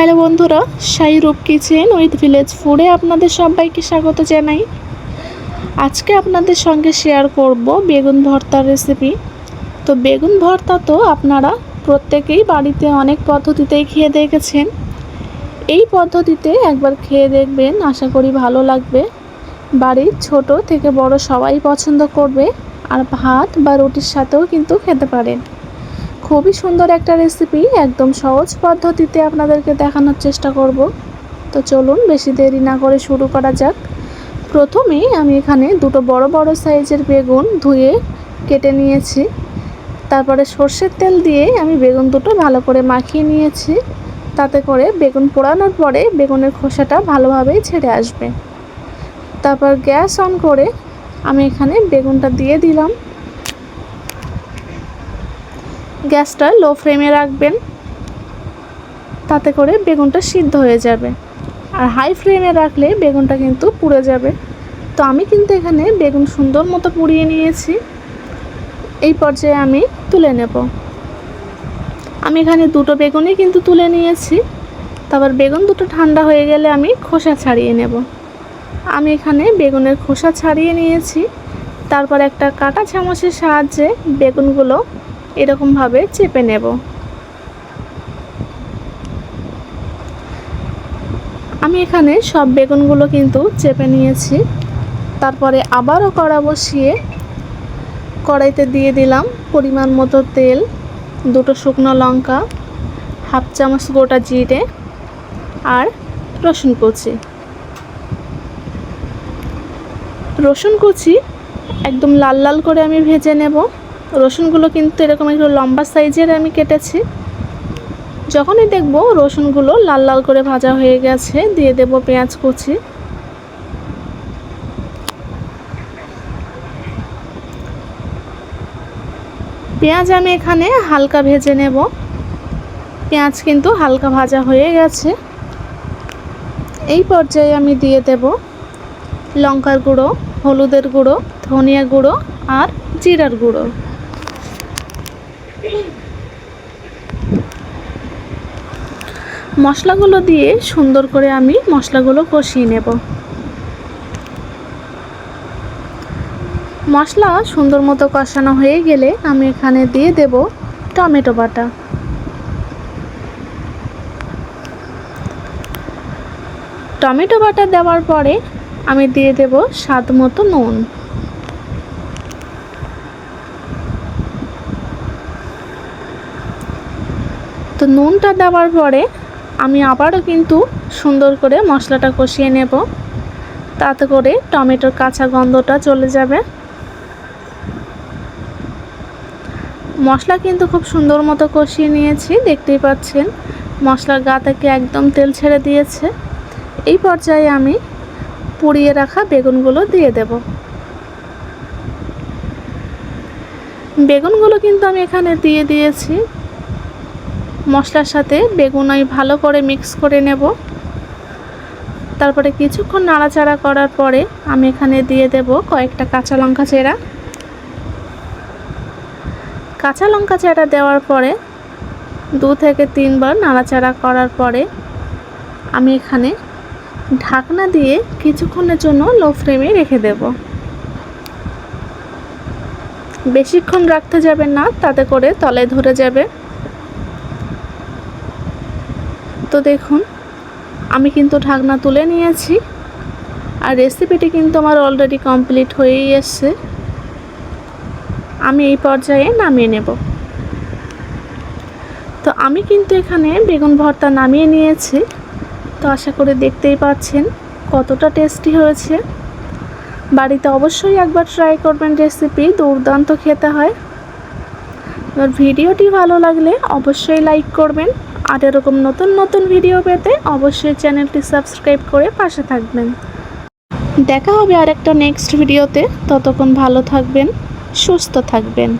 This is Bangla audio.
হ্যালো বন্ধুরা সাই রূপ কিচেন উইথ ভিলেজ ফুডে আপনাদের সবাইকে স্বাগত জানাই। আজকে আপনাদের সঙ্গে শেয়ার করব বেগুন ভর্তার রেসিপি। তো বেগুন ভর্তা তো আপনারা প্রত্যেকেই বাড়িতে অনেক পদ্ধতিতেই খেয়ে দেখেছেন। এই পদ্ধতিতে একবার খেয়ে দেখবেন, আশা করি ভালো লাগবে। বাড়ির ছোট থেকে বড় সবাই পছন্দ করবে, আর ভাত বা রুটির সাথেও কিন্তু খেতে পারেন। খুবই সুন্দর একটা রেসিপি একদম সহজ পদ্ধতিতে আপনাদেরকে দেখানোর চেষ্টা করব। তো চলুন, বেশি দেরি না করে শুরু করা যাক। প্রথমেই আমি এখানে দুটো বড় বড় সাইজের বেগুন ধুয়ে কেটে নিয়েছি। তারপরে সর্ষের তেল দিয়ে আমি বেগুন দুটো ভালো করে মাখিয়ে নিয়েছি। তাতে করে বেগুন পোড়ানোর পরে বেগুনের খোসাটা ভালোভাবেই ছেড়ে আসবে। তারপর গ্যাস অন করে আমি এখানে বেগুনটা দিয়ে দিলাম। গ্যাসটা লো ফ্লেমে রাখবেন। তাতে করে বেগুনটা সিদ্ধ হয়ে যাবে। আর হাই ফ্লেমে রাখলে বেগুনটা কিন্তু পুড়ে যাবে। তো আমি কিন্তু এখানে বেগুন সুন্দর মতো পুড়িয়ে নিয়েছি। এই পর্যায়ে আমি তুলে নেব। আমি এখানে দুটো বেগুনই কিন্তু তুলে নিয়েছি। তারপর বেগুন দুটো ঠান্ডা হয়ে গেলে আমি খোসা ছাড়িয়ে নেব। আমি এখানে বেগুনের খোসা ছাড়িয়ে নিয়েছি। তারপর একটা কাটা চামচের সাহায্যে বেগুনগুলো এরকমভাবে চেপে নেব। আমি এখানে সব বেগুনগুলো কিন্তু চেপে নিয়েছি। তারপরে আবারও কড়া বসিয়ে কড়াইতে দিয়ে দিলাম পরিমাণ মতো তেল, দুটো শুকনো লঙ্কা, হাফ চামচ গোটা জিরে আর রসুন কুচি। রসুন কুচি একদম লাল লাল করে আমি ভেজে নেব। রসুনগুলো কিন্তু এরকম একটু লম্বা সাইজের আমি কেটেছি। যখনই দেখব রসুনগুলো লাল লাল করে ভাজা হয়ে গেছে, দিয়ে দেব পেঁয়াজ কুচি। পেঁয়াজ আমি এখানে হালকা ভেজে নেব। পেঁয়াজ কিন্তু হালকা ভাজা হয়ে গেছে। এই পর্যায়ে আমি দিয়ে দেব লঙ্কার গুঁড়ো, হলুদের গুঁড়ো, ধনিয়া গুঁড়ো আর জিরার গুঁড়ো। মশলাগুলো দিয়ে সুন্দর করে আমি মশলাগুলো কষিয়ে নেব। মশলা সুন্দর মতো কষানো হয়ে গেলে আমি এখানে দিয়ে দেব টমেটো বাটা। টমেটো বাটা দেওয়ার পরে আমি দিয়ে দেব স্বাদ মতো নুন। তো নুনটা দেওয়ার পরে আমি আবারও কিন্তু সুন্দর করে মশলাটা কষিয়ে নেব। তাতে করে টমেটোর কাঁচা গন্ধটা চলে যাবে। মশলা কিন্তু খুব সুন্দর মতো কষিয়ে নিয়েছি, দেখতেই পাচ্ছেন। মশলার গা থেকে একদম তেল ছেড়ে দিয়েছে। এই পর্যায়ে আমি পুড়িয়ে রাখা বেগুনগুলো দিয়ে দেব। বেগুনগুলো কিন্তু আমি এখানে দিয়ে দিয়েছি। মশলার সাথে বেগুন আমি ভালো করে মিক্স করে নেব। তারপরে কিছুক্ষণ নাড়াচাড়া করার পরে আমি এখানে দিয়ে দেব কয়েকটা কাঁচা লঙ্কা চেরা। কাঁচা লঙ্কা চেরা দেওয়ার পরে দু থেকে তিনবার নাড়াচাড়া করার পরে আমি এখানে ঢাকনা দিয়ে কিছুক্ষণের জন্য লো ফ্লেমে রেখে দেব। বেশিক্ষণ রাখতে যাবেন না, তাতে করে তলে ধরে যাবে। তো দেখুন, আমি কিন্তু ঢাকনা তুলে নিয়েছি আর রেসিপিটি কিন্তু আমার অলরেডি কমপ্লিট হয়েই এসছে। আমি এই পর্যায়ে নামিয়ে নেব। তো আমি কিন্তু এখানে বেগুন ভর্তা নামিয়ে নিয়েছি। তো আশা করে দেখতেই পাচ্ছেন কতটা টেস্টি হয়েছে। বাড়িতে অবশ্যই একবার ট্রাই করবেন রেসিপি দুর্দান্ত খেতে হয়। ভিডিওটি ভালো লাগলে অবশ্যই লাইক করবেন। আর এরকম নতুন নতুন ভিডিও পেতে অবশ্যই চ্যানেলটি সাবস্ক্রাইব করে পাশে থাকবেন। দেখা হবে আর একটা নেক্সট ভিডিওতে ততক্ষণ ভালো থাকবেন, সুস্থ থাকবেন।